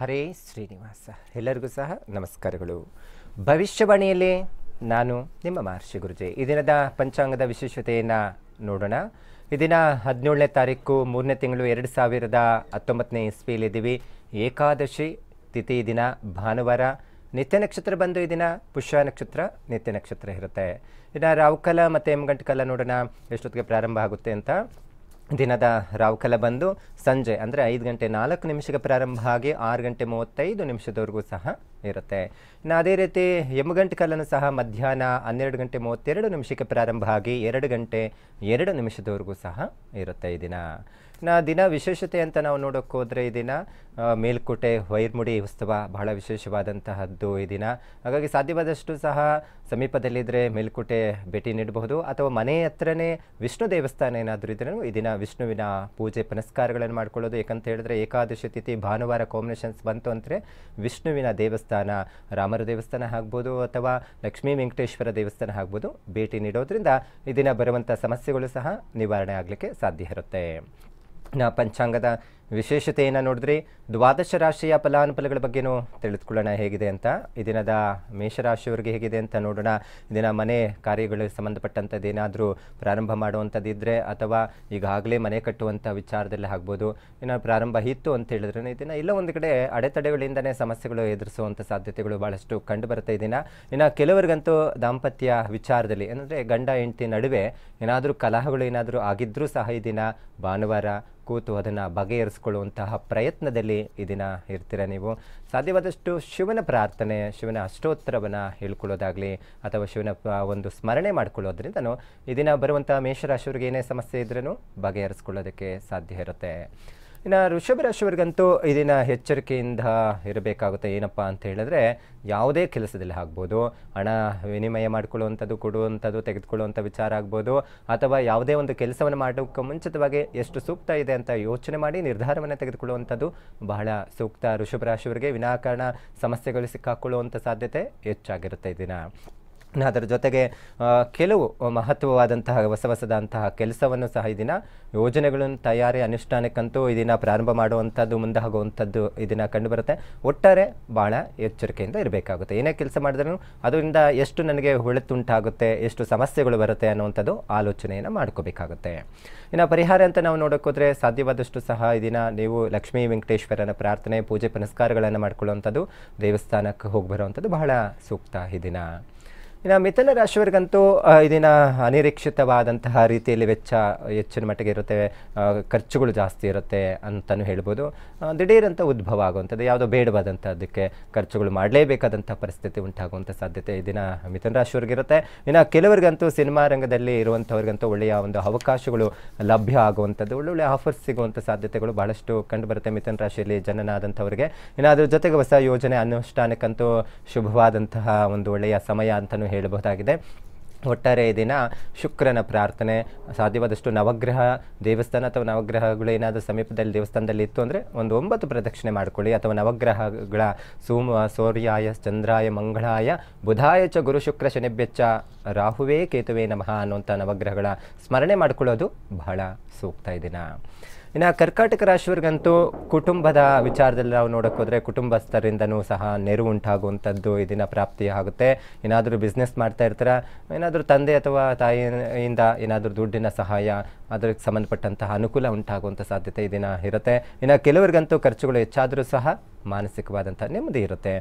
ಹರೇ ಶ್ರೀನಿವಾಸ. ಎಲ್ಲರಿಗೂ ಸಹ ನಮಸ್ಕಾರಗಳು. ಭವಿಷ್ಯವಾಣಿಯಲ್ಲಿ ನಾನು ನಿಮ್ಮ ಮಹರ್ಷಿ ಗುರುಜಿ. ಈ ದಿನದ ಪಂಚಾಂಗದ ವಿಶೇಷತೆಯನ್ನು ನೋಡೋಣ. ಈ ದಿನ ಹದಿನೇಳನೇ ತಾರೀಕು ಮೂರನೇ ತಿಂಗಳು ಎರಡು ಸಾವಿರದ ಹತ್ತೊಂಬತ್ತನೇ ಇಸ್ವಿಯಲ್ಲಿದ್ದೀವಿ. ಏಕಾದಶಿ ತಿಥಿ ದಿನ, ಭಾನುವಾರ, ನಿತ್ಯ ನಕ್ಷತ್ರ ಬಂದು ಈ ದಿನ, ಪುಷ್ಯ ನಕ್ಷತ್ರ, ನಿತ್ಯ ನಕ್ಷತ್ರ ಇರುತ್ತೆ. ಇನ್ನು ರಾವುಕಾಲ ಮತ್ತು ಎಮ್ಗಂಟು ನೋಡೋಣ, ಎಷ್ಟೊತ್ತಿಗೆ ಪ್ರಾರಂಭ ಆಗುತ್ತೆ ಅಂತ. ದಿನದ ರಾವುಕಾಲ ಬಂದು ಸಂಜೆ, ಅಂದರೆ ಐದು ಗಂಟೆ ನಾಲ್ಕು ನಿಮಿಷಕ್ಕೆ ಪ್ರಾರಂಭ ಆಗಿ ಆರು ಗಂಟೆ ಮೂವತ್ತೈದು ನಿಮಿಷದವರೆಗೂ ಸಹ ಇರುತ್ತೆ. ಇನ್ನು ಅದೇ ರೀತಿ ಕಾಲನೂ ಸಹ ಮಧ್ಯಾಹ್ನ ಹನ್ನೆರಡು ಗಂಟೆ ಮೂವತ್ತೆರಡು ನಿಮಿಷಕ್ಕೆ ಪ್ರಾರಂಭ ಆಗಿ ಎರಡು ಗಂಟೆ ಎರಡು ನಿಮಿಷದವರೆಗೂ ಸಹ ಇರುತ್ತೆ ಈ ದಿನ. ಇನ್ನು ದಿನ ವಿಶೇಷತೆ ಅಂತ ನಾವು ನೋಡೋಕೆ ಹೋದರೆ ಈ ದಿನ ಮೇಲ್ಕೋಟೆ ವೈರ್ಮುಡಿ ಉತ್ಸವ ಬಹಳ ವಿಶೇಷವಾದಂತಹದ್ದು ಈ ದಿನ. ಹಾಗಾಗಿ ಸಾಧ್ಯವಾದಷ್ಟು ಸಹ ಸಮೀಪದಲ್ಲಿದ್ದರೆ ಮೇಲ್ಕೋಟೆ ಭೇಟಿ ನೀಡಬಹುದು. ಅಥವಾ ಮನೆ ಹತ್ರನೇ ವಿಷ್ಣು ದೇವಸ್ಥಾನ ಏನಾದರೂ ಇದ್ರೂ ಈ ದಿನ ವಿಷ್ಣುವಿನ ಪೂಜೆ ಪುನಸ್ಕಾರಗಳನ್ನು ಮಾಡ್ಕೊಳ್ಳೋದು. ಯಾಕಂತ ಹೇಳಿದ್ರೆ ಏಕಾದಶಿ ತಿಥಿ, ಭಾನುವಾರ ಕಾಂಬಿನೇಷನ್ಸ್ ಬಂತು ಅಂದರೆ ವಿಷ್ಣುವಿನ ದೇವಸ್ಥಾನ, ರಾಮರ ದೇವಸ್ಥಾನ ಆಗ್ಬೋದು ಅಥವಾ ಲಕ್ಷ್ಮೀ ವೆಂಕಟೇಶ್ವರ ದೇವಸ್ಥಾನ ಆಗ್ಬೋದು ಭೇಟಿ ನೀಡೋದ್ರಿಂದ ಈ ದಿನ ಬರುವಂಥ ಸಮಸ್ಯೆಗಳು ಸಹ ನಿವಾರಣೆ ಆಗಲಿಕ್ಕೆ ಸಾಧ್ಯ ಇರುತ್ತೆ. ನಾ ಪಂಚಾಂಗದ ವಿಶೇಷತೆಯನ್ನು ನೋಡಿದ್ರಿ ದ್ವಾದಶ ರಾಶಿಯ ಫಲಾನುಫಲಗಳ ಬಗ್ಗೆನೂ ತಿಳಿದುಕೊಳ್ಳೋಣ. ಹೇಗಿದೆ ಅಂತ? ಈ ದಿನದ ಮೇಷರಾಶಿಯವರಿಗೆ ಹೇಗಿದೆ ಅಂತ ನೋಡೋಣ. ದಿನ ಮನೆ ಕಾರ್ಯಗಳಿಗೆ ಸಂಬಂಧಪಟ್ಟಂಥದ್ದು ಏನಾದರೂ ಪ್ರಾರಂಭ ಮಾಡುವಂಥದ್ದು ಇದ್ದರೆ ಅಥವಾ ಈಗಾಗಲೇ ಮನೆ ಕಟ್ಟುವಂಥ ವಿಚಾರದಲ್ಲಿ ಆಗ್ಬೋದು, ಇನ್ನು ಪ್ರಾರಂಭ ಇತ್ತು ಅಂತ ಹೇಳಿದ್ರೆ ಈ ದಿನ ಇಲ್ಲ, ಒಂದು ಕಡೆ ಅಡೆತಡೆಗಳಿಂದನೇ ಸಮಸ್ಯೆಗಳು ಎದುರಿಸುವಂಥ ಸಾಧ್ಯತೆಗಳು ಭಾಳಷ್ಟು ಕಂಡು ಬರುತ್ತೆ ಈ ದಿನ. ಇನ್ನು ಕೆಲವರಿಗಂತೂ ದಾಂಪತ್ಯ ವಿಚಾರದಲ್ಲಿ, ಏನಂದರೆ ಗಂಡ, ಹೆಂಡತಿ ನಡುವೆ ಏನಾದರೂ ಕಲಹಗಳು ಏನಾದರೂ ಆಗಿದ್ದರೂ ಸಹ ಈ ದಿನ ಭಾನುವಾರ ಕೂತು ಅದನ್ನು ಬಗೆಹರಿಸ್ಕೊಳ್ಳುವಂತಹ ಪ್ರಯತ್ನದಲ್ಲಿ ಈ ದಿನ ಇರ್ತೀರ ನೀವು. ಸಾಧ್ಯವಾದಷ್ಟು ಶಿವನ ಪ್ರಾರ್ಥನೆ, ಶಿವನ ಅಷ್ಟೋತ್ತರವನ್ನು ಹೇಳ್ಕೊಳ್ಳೋದಾಗಲಿ ಅಥವಾ ಶಿವನ ಒಂದು ಸ್ಮರಣೆ ಮಾಡ್ಕೊಳ್ಳೋದ್ರಿಂದನೂ ಈ ದಿನ ಬರುವಂಥ ಮೇಷರಾಶಿಯವ್ರಿಗೆ ಏನೇ ಸಮಸ್ಯೆ ಇದ್ರೂ ಬಗೆಹರಿಸ್ಕೊಳ್ಳೋದಕ್ಕೆ ಸಾಧ್ಯ ಇರುತ್ತೆ. ಇನ್ನು ಋಷಭ ರಾಶಿಯವರಿಗಂತೂ ಈ ದಿನ ಎಚ್ಚರಿಕೆಯಿಂದ ಇರಬೇಕಾಗುತ್ತೆ. ಏನಪ್ಪ ಅಂತ ಹೇಳಿದ್ರೆ, ಯಾವುದೇ ಕೆಲಸದಲ್ಲಿ ಆಗ್ಬೋದು. ಹಣ ವಿನಿಮಯ ಮಾಡ್ಕೊಳ್ಳುವಂಥದ್ದು, ಕೊಡುವಂಥದ್ದು, ತೆಗೆದುಕೊಳ್ಳುವಂಥ ವಿಚಾರ ಆಗ್ಬೋದು. ಅಥವಾ ಯಾವುದೇ ಒಂದು ಕೆಲಸವನ್ನು ಮಾಡೋಕ್ಕೆ ಮುಂಚಿತವಾಗಿ ಎಷ್ಟು ಸೂಕ್ತ ಇದೆ ಅಂತ ಯೋಚನೆ ಮಾಡಿ ನಿರ್ಧಾರವನ್ನು ತೆಗೆದುಕೊಳ್ಳುವಂಥದ್ದು ಬಹಳ ಸೂಕ್ತ. ಋಷಭ ರಾಶಿವರಿಗೆ ವಿನಾಕಾರಣ ಸಮಸ್ಯೆಗಳು ಸಿಕ್ಕಾಕೊಳ್ಳುವಂಥ ಸಾಧ್ಯತೆ ಹೆಚ್ಚಾಗಿರುತ್ತೆ ಇದನ್ನು ಅದರ ಜೊತೆಗೆ ಕೆಲವು ಮಹತ್ವವಾದಂತಹ, ಹೊಸ ಹೊಸದಂತಹ ಕೆಲಸವನ್ನು ಸಹ ಈ ದಿನ ಯೋಜನೆಗಳನ್ನು ತಯಾರಿ ಅನುಷ್ಠಾನಕ್ಕಂತೂ ಈ ದಿನ ಪ್ರಾರಂಭ ಮಾಡುವಂಥದ್ದು, ಮುಂದಾಗುವಂಥದ್ದು ಇದನ್ನ ಕಂಡು ಕಂಡುಬರುತ್ತೆ. ಒಟ್ಟಾರೆ ಭಾಳ ಎಚ್ಚರಿಕೆಯಿಂದ ಇರಬೇಕಾಗುತ್ತೆ. ಏನೇ ಕೆಲಸ ಮಾಡಿದ್ರೂ ಅದರಿಂದ ಎಷ್ಟು ನನಗೆ ಹೊಳೆತುಂಟಾಗುತ್ತೆ, ಎಷ್ಟು ಸಮಸ್ಯೆಗಳು ಬರುತ್ತೆ ಅನ್ನುವಂಥದ್ದು ಆಲೋಚನೆಯನ್ನು ಮಾಡ್ಕೋಬೇಕಾಗುತ್ತೆ. ಇನ್ನು ಪರಿಹಾರ ಅಂತ ನಾವು ನೋಡೋಕ್ಕೋದ್ರೆ ಸಾಧ್ಯವಾದಷ್ಟು ಸಹ ಈ ದಿನ ನೀವು ಲಕ್ಷ್ಮೀ ವೆಂಕಟೇಶ್ವರನ ಪ್ರಾರ್ಥನೆ, ಪೂಜೆ ಪುನಸ್ಕಾರಗಳನ್ನು ಮಾಡ್ಕೊಳ್ಳುವಂಥದ್ದು, ದೇವಸ್ಥಾನಕ್ಕೆ ಹೋಗಿ ಬರುವಂಥದ್ದು ಬಹಳ ಸೂಕ್ತ ಈ ದಿನ. ಇನ್ನು ಮಿಥುನ ರಾಶಿಯವರಿಗಂತೂ ಇದನ್ನ ಅನಿರೀಕ್ಷಿತವಾದಂತಹ ರೀತಿಯಲ್ಲಿ ವೆಚ್ಚ ಹೆಚ್ಚಿನ ಮಟ್ಟಿಗೆ ಇರುತ್ತೆ ಖರ್ಚುಗಳು ಜಾಸ್ತಿ ಇರುತ್ತೆ ಅಂತಲೂ ಹೇಳ್ಬೋದು. ದಿಢೀರಂಥ ಉದ್ಭವ ಆಗುವಂಥದ್ದು, ಯಾವುದೋ ಬೇಡವಾದಂಥದ್ದಕ್ಕೆ ಖರ್ಚುಗಳು ಮಾಡಲೇಬೇಕಾದಂಥ ಪರಿಸ್ಥಿತಿ ಉಂಟಾಗುವಂಥ ಸಾಧ್ಯತೆ ಈ ದಿನ ಮಿಥುನ ರಾಶಿಯವರಿಗಿರುತ್ತೆ. ಇನ್ನು ಕೆಲವರಿಗಂತೂ ಸಿನಿಮಾ ರಂಗದಲ್ಲಿ ಇರುವಂಥವ್ರಿಗಂತೂ ಒಳ್ಳೆಯ ಒಂದು ಅವಕಾಶಗಳು ಲಭ್ಯ ಆಗುವಂಥದ್ದು, ಒಳ್ಳೊಳ್ಳೆ ಆಫರ್ಸ್ ಸಿಗುವಂಥ ಸಾಧ್ಯತೆಗಳು ಬಹಳಷ್ಟು ಕಂಡುಬರುತ್ತೆ ಮಿಥುನ ರಾಶಿಯಲ್ಲಿ ಜನನಾದಂಥವ್ರಿಗೆ. ಇನ್ನು ಅದ್ರ ಜೊತೆಗೆ ಹೊಸ ಯೋಜನೆ, ಅನುಷ್ಠಾನಕ್ಕಂತೂ ಶುಭವಾದಂತಹ ಒಂದು ಒಳ್ಳೆಯ ಸಮಯ ಅಂತಲೂ ಹೇಳಬಹುದಾಗಿದೆ. ಒಟ್ಟಾರೆ ದಿನ ಶುಕ್ರನ ಪ್ರಾರ್ಥನೆ, ಸಾಧ್ಯವಾದಷ್ಟು ನವಗ್ರಹ, ದೇವಸ್ಥಾನ ಅಥವಾ ನವಗ್ರಹಗಳು ಏನಾದರೂ ಸಮೀಪದಲ್ಲಿ ದೇವಸ್ಥಾನದಲ್ಲಿ ಇತ್ತು ಅಂದರೆ ಒಂದು ಒಂಬತ್ತು ಪ್ರದಕ್ಷಿಣೆ ಮಾಡಿಕೊಳ್ಳಿ. ಅಥವಾ ನವಗ್ರಹಗಳ ಸೋಮ, ಸೂರ್ಯಾಯ, ಚಂದ್ರಾಯ, ಮಂಗಳಾಯ, ಬುಧಾಯ ಚ ಗುರು ಶುಕ್ರ ಶನಿಭ್ಯಚ್ಚ ರಾಹುವೇ ಕೇತುವೇ ನಮಃ ಅನ್ನುವಂಥ ನವಗ್ರಹಗಳ ಸ್ಮರಣೆ ಮಾಡಿಕೊಳ್ಳೋದು ಬಹಳ ಸೂಕ್ತ ದಿನ. ಇನ್ನು ಕರ್ಕಾಟಕ ರಾಶಿಯವರಿಗಂತೂ ಕುಟುಂಬದ ವಿಚಾರದಲ್ಲಿ ನಾವು ನೋಡಕ್ಕೆ ಹೋದರೆ ಕುಟುಂಬಸ್ಥರಿಂದನೂ ಸಹ ನೆರವು ಉಂಟಾಗುವಂಥದ್ದು ಇದನ್ನು ದಿನ ಪ್ರಾಪ್ತಿ ಆಗುತ್ತೆ ಏನಾದರೂ ಬಿಸ್ನೆಸ್ ಮಾಡ್ತಾ ಇರ್ತಾರೆ? ಏನಾದರೂ ತಂದೆ ಅಥವಾ ತಾಯಿಯಿಂದ ಏನಾದರೂ ದುಡ್ಡಿನ ಸಹಾಯ, ಅದಕ್ಕೆ ಸಂಬಂಧಪಟ್ಟಂತಹ ಅನುಕೂಲ ಉಂಟಾಗುವಂಥ ಸಾಧ್ಯತೆ ಇದನ್ನು ಇರುತ್ತೆ. ಇನ್ನು ಕೆಲವರಿಗಂತೂ ಖರ್ಚುಗಳು ಹೆಚ್ಚಾದರೂ ಸಹ ಮಾನಸಿಕವಾದಂಥ ನೆಮ್ಮದಿ ಇರುತ್ತೆ.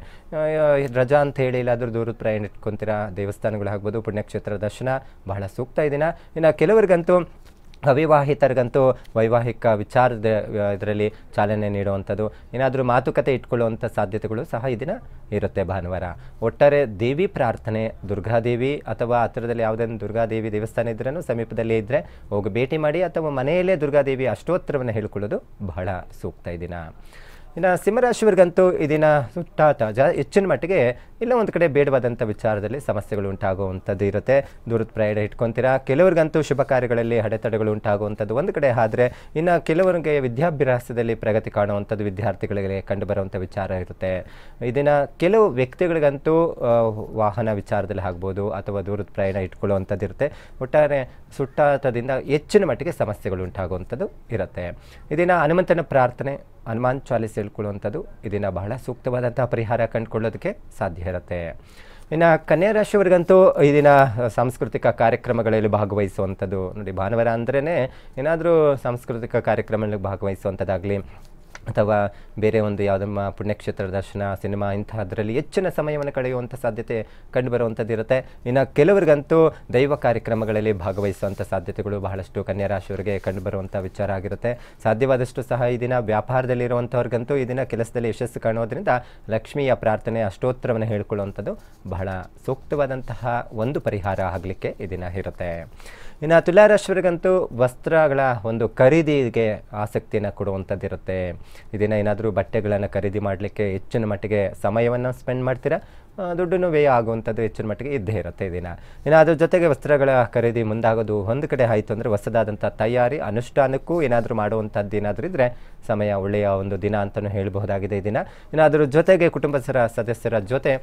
ರಜಾ ಅಂತ ಹೇಳಿ ಇಲ್ಲಾದರೂ ದೂರದ ಪ್ರಯಾಣ ಇಟ್ಕೊತೀರಾ? ದೇವಸ್ಥಾನಗಳು ಆಗ್ಬೋದು, ಪುಣ್ಯಕ್ಷೇತ್ರ ದರ್ಶನ ಬಹಳ ಸೂಕ್ತ ಇದನ್ನು ದಿನ. ಇನ್ನು ಕೆಲವರಿಗಂತೂ ಅವಿವಾಹಿತರಿಗಂತೂ ವೈವಾಹಿಕ ವಿಚಾರದ, ಇದರಲ್ಲಿ ಚಾಲನೆ ನೀಡುವಂಥದ್ದು. ಏನಾದರೂ ಮಾತುಕತೆ ಇಟ್ಕೊಳ್ಳುವಂಥ ಸಾಧ್ಯತೆಗಳು ಸಹ ಈ ದಿನ ಇರುತ್ತೆ ಭಾನುವಾರ. ಒಟ್ಟಾರೆ ದೇವಿ ಪ್ರಾರ್ಥನೆ ದುರ್ಗಾದೇವಿ ಅಥವಾ ಹತ್ತಿರದಲ್ಲಿ ಯಾವುದೇ ದುರ್ಗಾದೇವಿ ದೇವಸ್ಥಾನ ಇದ್ರೂ ಸಮೀಪದಲ್ಲಿ ಇದ್ದರೆ ಹೋಗಿ ಭೇಟಿ ಮಾಡಿ ಅಥವಾ ಮನೆಯಲ್ಲೇ ದುರ್ಗಾದೇವಿ ಅಷ್ಟೋತ್ತರವನ್ನು ಹೇಳ್ಕೊಳ್ಳೋದು ಬಹಳ ಸೂಕ್ತ ಈ ದಿನ. ಇನ್ನು ಸಿಂಹರಾಶಿಯವರಿಗಂತೂ ಈ ದಿನ ಸುಟ್ಟಾಟ ಜ ಹೆಚ್ಚಿನ ಮಟ್ಟಿಗೆ ಇಲ್ಲ ಒಂದು ಕಡೆ ಬೇಡವಾದಂಥ ವಿಚಾರದಲ್ಲಿ ಸಮಸ್ಯೆಗಳು ಉಂಟಾಗುವಂಥದ್ದು ಇರುತ್ತೆ. ದೂರದ ಪ್ರಯಾಣ ಇಟ್ಕೊತೀರಾ. ಕೆಲವರಿಗಂತೂ ಶುಭ ಕಾರ್ಯಗಳಲ್ಲಿ ಅಡೆತಡೆಗಳು ಉಂಟಾಗುವಂಥದ್ದು ಒಂದು ಕಡೆ ಆದರೆ ಇನ್ನು ಕೆಲವರಿಗೆ ವಿದ್ಯಾಭ್ಯಾಸದಲ್ಲಿ ಪ್ರಗತಿ ಕಾಣುವಂಥದ್ದು ವಿದ್ಯಾರ್ಥಿಗಳಿಗೆ ಕಂಡುಬರುವಂಥ ವಿಚಾರ ಇರುತ್ತೆ. ಇದನ್ನು ಕೆಲವು ವ್ಯಕ್ತಿಗಳಿಗಂತೂ ವಾಹನ ವಿಚಾರದಲ್ಲಿ ಆಗ್ಬೋದು ಅಥವಾ ದೂರದ ಪ್ರಯಾಣ ಇಟ್ಕೊಳ್ಳುವಂಥದ್ದು ಇರುತ್ತೆ. ಒಟ್ಟಾರೆ ಸುಟ್ಟಾಟದಿಂದ ಹೆಚ್ಚಿನ ಮಟ್ಟಿಗೆ ಸಮಸ್ಯೆಗಳು ಉಂಟಾಗುವಂಥದ್ದು ಇರುತ್ತೆ. ಇದನ್ನು ಹನುಮಂತನ ಪ್ರಾರ್ಥನೆ ಹನುಮಾನ್ ಚಾಲಿಸ್ ಹೇಳ್ಕೊಳ್ಳುವಂಥದ್ದು ಇದನ್ನು ಬಹಳ ಸೂಕ್ತವಾದಂಥ ಪರಿಹಾರ ಕಂಡುಕೊಳ್ಳೋದಕ್ಕೆ ಸಾಧ್ಯ ಇರುತ್ತೆ. ಇನ್ನು ಕನ್ಯಾ ರಾಶಿಯವರಿಗಂತೂ ಈ ದಿನ ಸಾಂಸ್ಕೃತಿಕ ಕಾರ್ಯಕ್ರಮಗಳಲ್ಲಿ ಭಾಗವಹಿಸುವಂಥದ್ದು. ನೋಡಿ ಭಾನುವಾರ ಅಂದ್ರೇ ಏನಾದರೂ ಸಾಂಸ್ಕೃತಿಕ ಕಾರ್ಯಕ್ರಮಗಳಲ್ಲಿ ಭಾಗವಹಿಸುವಂಥದ್ದಾಗಲಿ ಅಥವಾ ಬೇರೆ ಒಂದು ಯಾವುದಮ್ಮ ಪುಣ್ಯಕ್ಷೇತ್ರ ದರ್ಶನ, ಸಿನಿಮಾ ಇಂತಹದ್ರಲ್ಲಿ ಹೆಚ್ಚಿನ ಸಮಯವನ್ನು ಕಳೆಯುವಂಥ ಸಾಧ್ಯತೆ ಕಂಡುಬರುವಂಥದ್ದು ಇರುತ್ತೆ ಇನ್ನು ಕೆಲವರಿಗಂತೂ ದೈವ ಕಾರ್ಯಕ್ರಮಗಳಲ್ಲಿ ಭಾಗವಹಿಸುವಂಥ ಸಾಧ್ಯತೆಗಳು ಬಹಳಷ್ಟು ಕನ್ಯಾ ರಾಶಿಯವರಿಗೆ ಕಂಡುಬರುವಂಥ ವಿಚಾರ ಆಗಿರುತ್ತೆ. ಸಾಧ್ಯವಾದಷ್ಟು ಸಹ ಈ ದಿನ ವ್ಯಾಪಾರದಲ್ಲಿರುವಂಥವ್ರಿಗಂತೂ ಈ ದಿನ ಕೆಲಸದಲ್ಲಿ ಯಶಸ್ಸು ಕಾಣುವುದರಿಂದ ಲಕ್ಷ್ಮಿಯ ಪ್ರಾರ್ಥನೆ, ಅಷ್ಟೋತ್ತರವನ್ನು ಹೇಳ್ಕೊಳ್ಳುವಂಥದ್ದು ಬಹಳ ಸೂಕ್ತವಾದಂತಹ ಒಂದು ಪರಿಹಾರ ಆಗಲಿಕ್ಕೆ ಈ ದಿನ ಇರುತ್ತೆ. ಇನ್ನು ತುಲಾರಾಶಿಯವರಿಗಂತೂ ವಸ್ತ್ರಗಳ ಒಂದು ಖರೀದಿಗೆ ಆಸಕ್ತಿಯನ್ನು ಕೊಡುವಂಥದ್ದಿರುತ್ತೆ. ಇದನ್ನ ಏನಾದರೂ ಬಟ್ಟೆಗಳನ್ನು ಖರೀದಿ ಮಾಡಲಿಕ್ಕೆ ಹೆಚ್ಚಿನ ಮಟ್ಟಿಗೆ ಸಮಯವನ್ನು ಸ್ಪೆಂಡ್ ಮಾಡ್ತೀರಾ? ದುಡ್ಡನ್ನು ವ್ಯಯ ಆಗುವಂಥದ್ದು ಹೆಚ್ಚಿನ ಮಟ್ಟಿಗೆ ಇದ್ದೇ ಇರುತ್ತೆ ಇದನ್ನು ದಿನ. ಇನ್ನು ಅದ್ರ ಜೊತೆಗೆ ವಸ್ತ್ರಗಳ ಖರೀದಿ ಮುಂದಾಗೋದು ಒಂದು ಕಡೆ ಆಯಿತು ಅಂದರೆ ಹೊಸದಾದಂಥ ತಯಾರಿ, ಅನುಷ್ಠಾನಕ್ಕೂ ಏನಾದರೂ ಮಾಡುವಂಥದ್ದು ಏನಾದರೂ ಇದ್ದರೆ ಸಮಯ ಒಳ್ಳೆಯ ಒಂದು ದಿನ ಅಂತಲೂ ಹೇಳಬಹುದಾಗಿದೆ ಇದನ್ನು ದಿನ. ಇನ್ನು ಅದರ ಜೊತೆಗೆ ಕುಟುಂಬಸ್ಥರ ಸದಸ್ಯರ ಜೊತೆ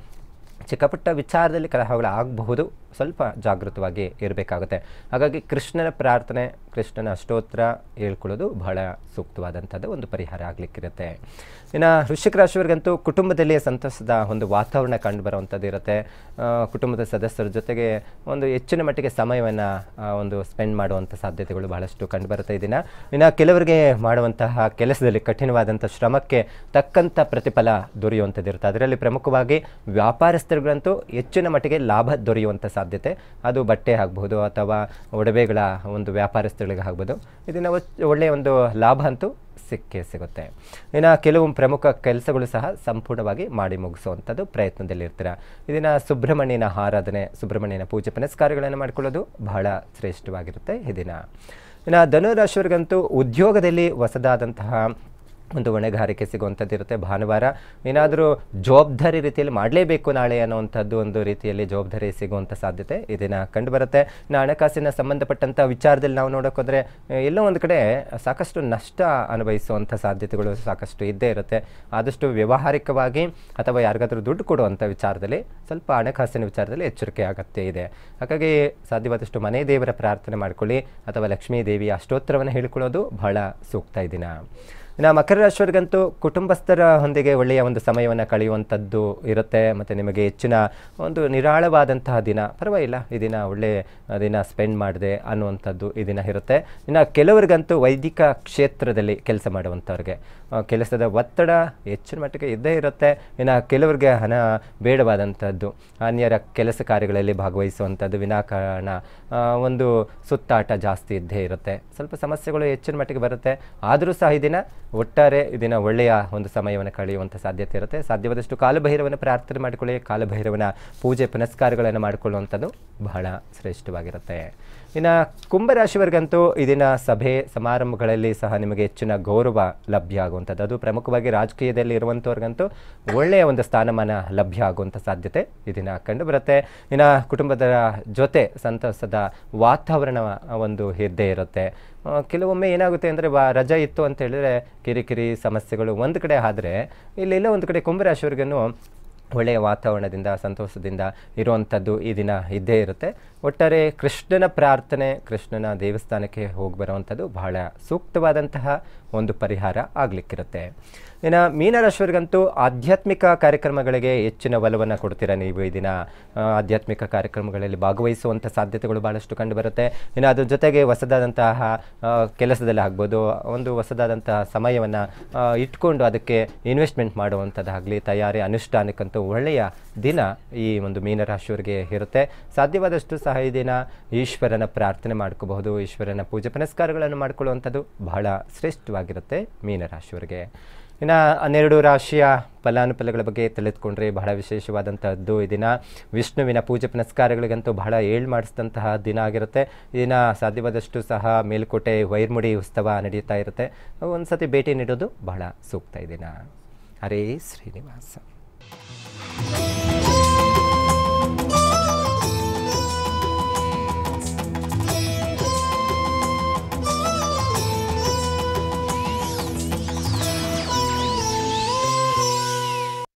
ಚಿಕ್ಕಪುಟ್ಟ ವಿಚಾರದಲ್ಲಿ ಕಲಹಗಳು ಆಗಬಹುದು, ಸ್ವಲ್ಪ ಜಾಗೃತವಾಗಿ ಇರಬೇಕಾಗುತ್ತೆ. ಹಾಗಾಗಿ ಕೃಷ್ಣನ ಪ್ರಾರ್ಥನೆ, ಕೃಷ್ಣನ ಅಷ್ಟೋತ್ರ ಹೇಳ್ಕೊಳ್ಳೋದು ಬಹಳ ಸೂಕ್ತವಾದಂಥದ್ದು, ಒಂದು ಪರಿಹಾರ ಆಗಲಿಕ್ಕಿರುತ್ತೆ. ಇನ್ನು ವೃಶ್ಚಿಕ ರಾಶಿಯವರಿಗಂತೂ ಕುಟುಂಬದಲ್ಲಿ ಸಂತಸದ ಒಂದು ವಾತಾವರಣ ಕಂಡು ಬರುವಂಥದ್ದು ಇರುತ್ತೆ ಕುಟುಂಬದ ಸದಸ್ಯರ ಜೊತೆಗೆ ಒಂದು ಹೆಚ್ಚಿನ ಮಟ್ಟಿಗೆ ಸಮಯವನ್ನು ಒಂದು ಸ್ಪೆಂಡ್ ಮಾಡುವಂಥ ಸಾಧ್ಯತೆಗಳು ಬಹಳಷ್ಟು ಕಂಡುಬರುತ್ತೆ ಇದನ್ನು ದಿನ. ಇನ್ನು ಕೆಲವರಿಗೆ ಮಾಡುವಂತಹ ಕೆಲಸದಲ್ಲಿ ಕಠಿಣವಾದಂಥ ಶ್ರಮಕ್ಕೆ ತಕ್ಕಂಥ ಪ್ರತಿಫಲ ದೊರೆಯುವಂಥದ್ದು ಇರುತ್ತೆ ಅದರಲ್ಲಿ ಪ್ರಮುಖವಾಗಿ ವ್ಯಾಪಾರಸ್ಥರುಗಳಂತೂ ಹೆಚ್ಚಿನ ಮಟ್ಟಿಗೆ ಲಾಭ ದೊರೆಯುವಂಥ ಸಾಧ್ಯತೆ. ಅದು ಬಟ್ಟೆ ಆಗ್ಬೋದು ಅಥವಾ ಒಡವೆಗಳ ಒಂದು ವ್ಯಾಪಾರಸ್ಥಳಿಗೆ ಆಗ್ಬೋದು. ಇದನ್ನು ಒಳ್ಳೆಯ ಒಂದು ಲಾಭ ಅಂತೂ ಸಿಕ್ಕೆ ಸಿಗುತ್ತೆ. ಇನ್ನು ಕೆಲವು ಪ್ರಮುಖ ಕೆಲಸಗಳು ಸಹ ಸಂಪೂರ್ಣವಾಗಿ ಮಾಡಿ ಮುಗಿಸುವಂಥದ್ದು ಪ್ರಯತ್ನದಲ್ಲಿ ಇರ್ತೀರ ಇದನ್ನು ಸುಬ್ರಹ್ಮಣ್ಯನ ಆರಾಧನೆ, ಸುಬ್ರಹ್ಮಣ್ಯನ ಪೂಜೆ ಪುನಸ್ಕಾರಗಳನ್ನು ಮಾಡಿಕೊಳ್ಳೋದು ಬಹಳ ಶ್ರೇಷ್ಠವಾಗಿರುತ್ತೆ ಈ ದಿನ. ಇನ್ನು ಧನುರಾಶಿಯವರಿಗಂತೂ ಉದ್ಯೋಗದಲ್ಲಿ ಹೊಸದಾದಂತಹ ಒಂದು ಹೊಣೆಗಾರಿಕೆ ಸಿಗುವಂಥದ್ದು ಇರುತ್ತೆ. ಭಾನುವಾರ ಏನಾದರೂ ಜವಾಬ್ದಾರಿ ರೀತಿಯಲ್ಲಿ ಮಾಡಲೇಬೇಕು ನಾಳೆ ಅನ್ನುವಂಥದ್ದು ಒಂದು ರೀತಿಯಲ್ಲಿ ಜವಾಬ್ದಾರಿ ಸಿಗುವಂಥ ಸಾಧ್ಯತೆ ಇದನ್ನು ಕಂಡುಬರುತ್ತೆ. ಇನ್ನು ಹಣಕಾಸಿನ ಸಂಬಂಧಪಟ್ಟಂಥ ವಿಚಾರದಲ್ಲಿ ನಾವು ನೋಡೋಕ್ಕೋದ್ರೆ ಎಲ್ಲೋ ಒಂದು ಕಡೆ ಸಾಕಷ್ಟು ನಷ್ಟ ಅನುಭವಿಸುವಂಥ ಸಾಧ್ಯತೆಗಳು ಸಾಕಷ್ಟು ಇದ್ದೇ ಇರುತ್ತೆ. ಆದಷ್ಟು ವ್ಯವಹಾರಿಕವಾಗಿ ಅಥವಾ ಯಾರಿಗಾದರೂ ದುಡ್ಡು ಕೊಡುವಂಥ ವಿಚಾರದಲ್ಲಿ ಸ್ವಲ್ಪ ಹಣಕಾಸಿನ ವಿಚಾರದಲ್ಲಿ ಎಚ್ಚರಿಕೆ ಅಗತ್ಯ ಇದೆ. ಹಾಗಾಗಿ ಸಾಧ್ಯವಾದಷ್ಟು ಮನೆ ದೇವರ ಪ್ರಾರ್ಥನೆ ಮಾಡ್ಕೊಳ್ಳಿ ಅಥವಾ ಲಕ್ಷ್ಮೀ ದೇವಿಯ ಅಷ್ಟೋತ್ತರವನ್ನು ಹೇಳ್ಕೊಳ್ಳೋದು ಬಹಳ ಸೂಕ್ತ ಈ ದಿನ. ಇನ್ನು ಮಕರ ರಾಶಿಯವರಿಗಂತೂ ಕುಟುಂಬಸ್ಥರ ಹೊಂದಿಗೆ ಒಳ್ಳೆಯ ಒಂದು ಸಮಯವನ್ನು ಕಳೆಯುವಂಥದ್ದು ಇರುತ್ತೆ. ಮತ್ತು ನಿಮಗೆ ಹೆಚ್ಚಿನ ಒಂದು ನಿರಾಳವಾದಂತಹ ದಿನ, ಪರವಾಗಿಲ್ಲ, ಈ ದಿನ ಒಳ್ಳೆಯ ದಿನ ಸ್ಪೆಂಡ್ ಮಾಡಿದೆ ಅನ್ನುವಂಥದ್ದು ಈ ದಿನ ಇರುತ್ತೆ. ಇನ್ನು ಕೆಲವರಿಗಂತೂ ವೈದಿಕ ಕ್ಷೇತ್ರದಲ್ಲಿ ಕೆಲಸ ಮಾಡುವಂಥವ್ರಿಗೆ ಕೆಲಸದ ಒತ್ತಡ ಹೆಚ್ಚಿನ ಮಟ್ಟಿಗೆ ಇದ್ದೇ ಇರುತ್ತೆ. ಇನ್ನು ಕೆಲವರಿಗೆ ಹಣ ಬೇಡವಾದಂಥದ್ದು, ಅನ್ಯರ ಕೆಲಸ ಕಾರ್ಯಗಳಲ್ಲಿ ಭಾಗವಹಿಸುವಂಥದ್ದು, ವಿನಾಕಾರಣ ಒಂದು ಸುತ್ತಾಟ ಜಾಸ್ತಿ ಇದ್ದೇ ಇರುತ್ತೆ. ಸ್ವಲ್ಪ ಸಮಸ್ಯೆಗಳು ಹೆಚ್ಚಿನ ಮಟ್ಟಿಗೆ ಬರುತ್ತೆ. ಆದರೂ ಸಹ ಈ ದಿನ ಒಟ್ಟಾರೆ ಇದನ್ನು ಒಳ್ಳೆಯ ಒಂದು ಸಮಯವನ್ನು ಕಳೆಯುವಂಥ ಸಾಧ್ಯತೆ ಇರುತ್ತೆ. ಸಾಧ್ಯವಾದಷ್ಟು ಕಾಲಭೈರವನ ಪ್ರಾರ್ಥನೆ ಮಾಡಿಕೊಳ್ಳಿ. ಕಾಲಭೈರವನ ಪೂಜೆ ಪುನಸ್ಕಾರಗಳನ್ನು ಮಾಡಿಕೊಳ್ಳುವಂಥದ್ದು ಬಹಳ ಶ್ರೇಷ್ಠವಾಗಿರುತ್ತೆ. ಇನ್ನು ಕುಂಭರಾಶಿಯವರಿಗಂತೂ ಇದಿನ ಸಭೆ ಸಮಾರಂಭಗಳಲ್ಲಿ ಸಹ ನಿಮಗೆ ಹೆಚ್ಚಿನ ಗೌರವ ಲಭ್ಯ ಆಗುವಂಥದ್ದು. ಅದು ಪ್ರಮುಖವಾಗಿ ರಾಜಕೀಯದಲ್ಲಿ ಇರುವಂಥವ್ರಿಗಂತೂ ಒಳ್ಳೆಯ ಒಂದು ಸ್ಥಾನಮಾನ ಲಭ್ಯ ಆಗುವಂಥ ಸಾಧ್ಯತೆ ಇದನ್ನ ಕಂಡು ಬರುತ್ತೆ. ಇನ್ನು ಕುಟುಂಬದ ಜೊತೆ ಸಂತಸದ ವಾತಾವರಣ ಒಂದು ಇದ್ದೇ ಇರುತ್ತೆ. ಕೆಲವೊಮ್ಮೆ ಏನಾಗುತ್ತೆ ಅಂದರೆ ವಾ ರಜಾ ಇತ್ತು ಅಂತ ಹೇಳಿದ್ರೆ ಕಿರಿಕಿರಿ ಸಮಸ್ಯೆಗಳು ಒಂದು ಕಡೆ ಆದರೆ ಇಲ್ಲೆಲ್ಲ ಒಂದು ಕಡೆ ಕುಂಭರಾಶಿಯವರಿಗೂ ಒಳ್ಳೆಯ ವಾತಾವರಣದಿಂದ, ಸಂತೋಷದಿಂದ ಇರುವಂಥದ್ದು ಈ ದಿನ ಇದ್ದೇ ಇರುತ್ತೆ. ಒಟ್ಟಾರೆ ಕೃಷ್ಣನ ಪ್ರಾರ್ಥನೆ, ಕೃಷ್ಣನ ದೇವಸ್ಥಾನಕ್ಕೆ ಹೋಗಿ ಬರುವಂಥದ್ದು ಬಹಳ ಸೂಕ್ತವಾದಂತಹ ಒಂದು ಪರಿಹಾರ ಆಗಲಿಕ್ಕಿರುತ್ತೆ. ಇನ್ನು ಮೀನರಾಶಿಯವರಿಗಂತೂ ಆಧ್ಯಾತ್ಮಿಕ ಕಾರ್ಯಕ್ರಮಗಳಿಗೆ ಹೆಚ್ಚಿನ ಒಲವನ್ನು ಕೊಡ್ತೀರಾ ನೀವು ಈ ದಿನ? ಆಧ್ಯಾತ್ಮಿಕ ಕಾರ್ಯಕ್ರಮಗಳಲ್ಲಿ ಭಾಗವಹಿಸುವಂಥ ಸಾಧ್ಯತೆಗಳು ಭಾಳಷ್ಟು ಕಂಡುಬರುತ್ತೆ. ಇನ್ನು ಅದ್ರ ಜೊತೆಗೆ ಹೊಸದಾದಂತಹ ಕೆಲಸದಲ್ಲಿ ಆಗ್ಬೋದು. ಒಂದು ಹೊಸದಾದಂತಹ ಸಮಯವನ್ನು ಇಟ್ಕೊಂಡು ಅದಕ್ಕೆ ಇನ್ವೆಸ್ಟ್ಮೆಂಟ್ ಮಾಡುವಂಥದ್ದಾಗಲಿ, ತಯಾರಿ ಅನುಷ್ಠಾನಕ್ಕಂತೂ ಒಳ್ಳೆಯ ದಿನ ಈ ಒಂದು ಮೀನರಾಶಿಯವರಿಗೆ ಇರುತ್ತೆ. ಸಾಧ್ಯವಾದಷ್ಟು ಸಹ ಈ ದಿನ ಈಶ್ವರನ ಪ್ರಾರ್ಥನೆ ಮಾಡ್ಕೋಬಹುದು. ಈಶ್ವರನ ಪೂಜೆ ಪುನಸ್ಕಾರಗಳನ್ನು ಮಾಡಿಕೊಳ್ಳುವಂಥದ್ದು ಬಹಳ ಶ್ರೇಷ್ಠವಾಗಿರುತ್ತೆ ಮೀನರಾಶಿಯವರಿಗೆ. ಇನ್ನು ಹನ್ನೆರಡು ರಾಶಿಯ ಫಲಾನುಫಲಗಳ ಬಗ್ಗೆ ತಿಳಿದುಕೊಂಡ್ರೆ ಬಹಳ ವಿಶೇಷವಾದಂಥದ್ದು ಈ ದಿನ. ವಿಷ್ಣುವಿನ ಪೂಜೆ ಪುನಸ್ಕಾರಗಳಿಗಂತೂ ಬಹಳ ಏಳು ಮಾಡಿಸಿದಂತಹ ದಿನ ಆಗಿರುತ್ತೆ. ಈ ದಿನ ಸಾಧ್ಯವಾದಷ್ಟು ಸಹ ಮೇಲುಕೋಟೆ ವೈರ್ಮುಡಿ ಉತ್ಸವ ನಡೆಯುತ್ತಾ ಇರುತ್ತೆ. ಒಂದು ಸತಿ ಭೇಟಿ ನೀಡೋದು ಬಹಳ ಸೂಕ್ತ ಈ ದಿನ. ಹರೇ ಶ್ರೀನಿವಾಸ.